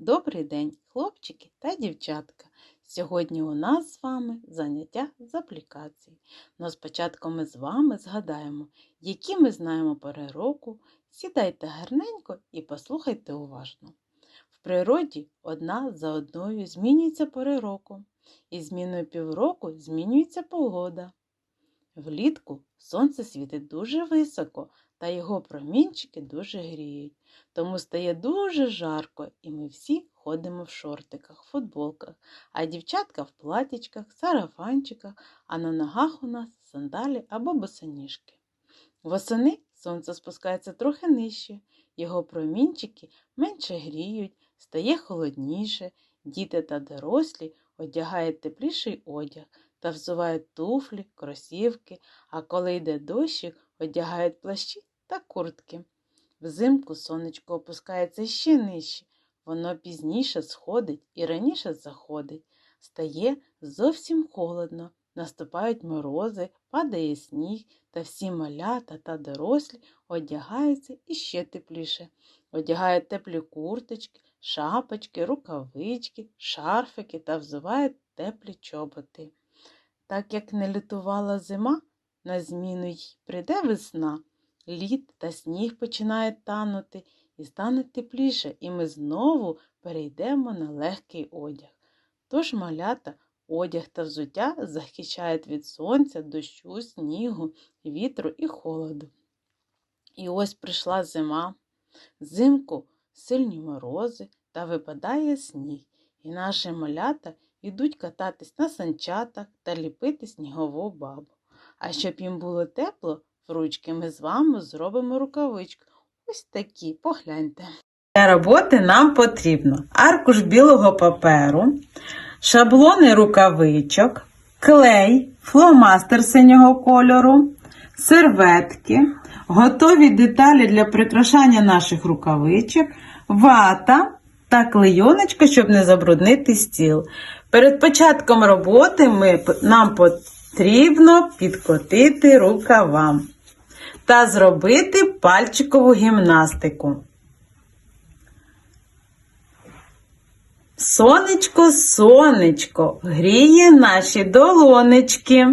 Добрий день, хлопчики та дівчатка! Сьогодні у нас з вами заняття з аплікацій. Но спочатку ми з вами згадаємо, які ми знаємо пори року. Сідайте гарненько і послухайте уважно. В природі одна за одною змінюються пори року, і зміною півроку змінюється погода. Влітку сонце світить дуже високо, та його промінчики дуже гріють. Тому стає дуже жарко, і ми всі ходимо в шортиках, футболках, а дівчатка в платічках, сарафанчиках, а на ногах у нас сандалі або босоніжки. Восени сонце спускається трохи нижче, його промінчики менше гріють, стає холодніше, діти та дорослі одягають тепліший одяг та взувають туфлі, кросівки, а коли йде дощик, одягають плащі та куртки. Взимку сонечко опускається ще нижче, воно пізніше сходить і раніше заходить. Стає зовсім холодно, наступають морози, падає сніг, та всі малята та дорослі одягаються іще тепліше. Одягають теплі курточки, шапочки, рукавички, шарфики та взувають теплі чоботи. Так як не лютувала зима, на зміну й прийде весна. Лід та сніг починають танути і стане тепліше, і ми знову перейдемо на легкий одяг. Тож малята, одяг та взуття захищають від сонця, дощу, снігу, вітру і холоду. І ось прийшла зима, взимку сильні морози та випадає сніг, і наші малята йдуть кататись на санчатах та ліпити снігову бабу. А щоб їм було тепло, ручки ми з вами зробимо рукавички. Ось такі, погляньте. Для роботи нам потрібно аркуш білого паперу, шаблони рукавичок, клей, фломастер синього кольору, серветки, готові деталі для прикрашання наших рукавичок, вата та клейоночка, щоб не забруднити стіл. Перед початком роботи ми, нам потрібно підкотити рукавам та зробити пальчикову гімнастику. Сонечко, сонечко, гріє наші долонечки.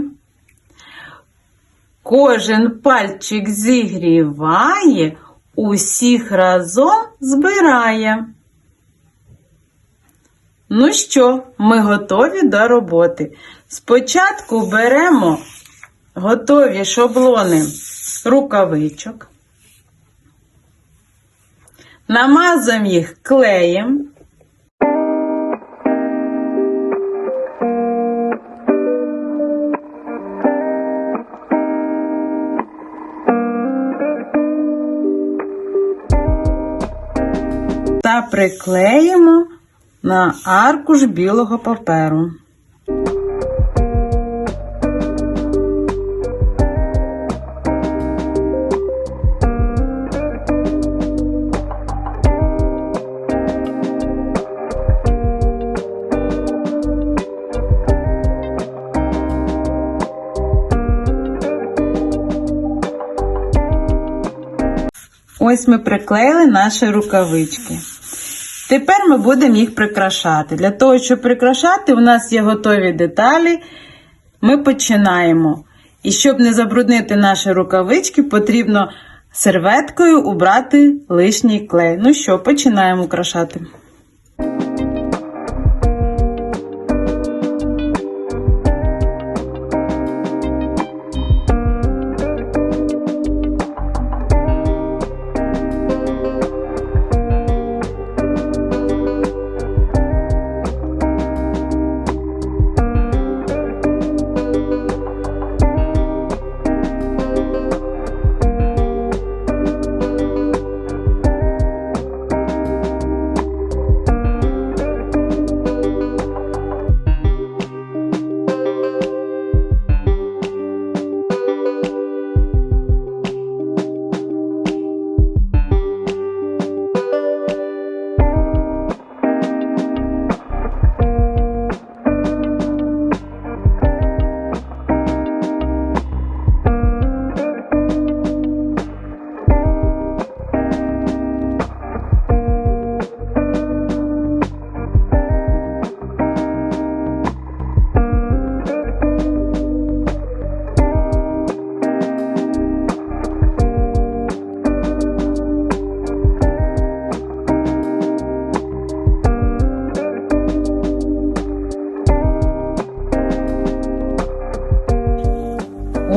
Кожен пальчик зігріває, усіх разом збирає. Ну що, ми готові до роботи. Спочатку беремо готові шаблони рукавичок, намазуємо їх клеєм. Та приклеїмо на аркуш білого паперу. Ось ми приклеїли наші рукавички. Тепер ми будемо їх прикрашати. Для того, щоб прикрашати, у нас є готові деталі. Ми починаємо. І щоб не забруднити наші рукавички, потрібно серветкою убрати лишній клей. Ну що, починаємо украшати.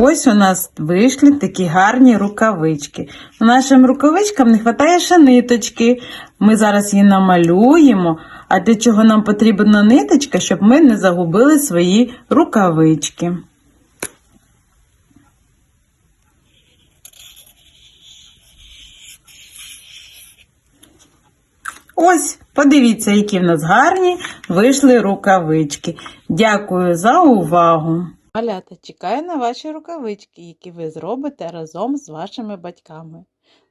Ось у нас вийшли такі гарні рукавички. Нашим рукавичкам не вистачає ще ниточки. Ми зараз її намалюємо. А для чого нам потрібна ниточка, щоб ми не загубили свої рукавички. Ось, подивіться, які в нас гарні вийшли рукавички. Дякую за увагу. Малята, чекаю на ваші рукавички, які ви зробите разом з вашими батьками.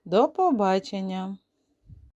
До побачення!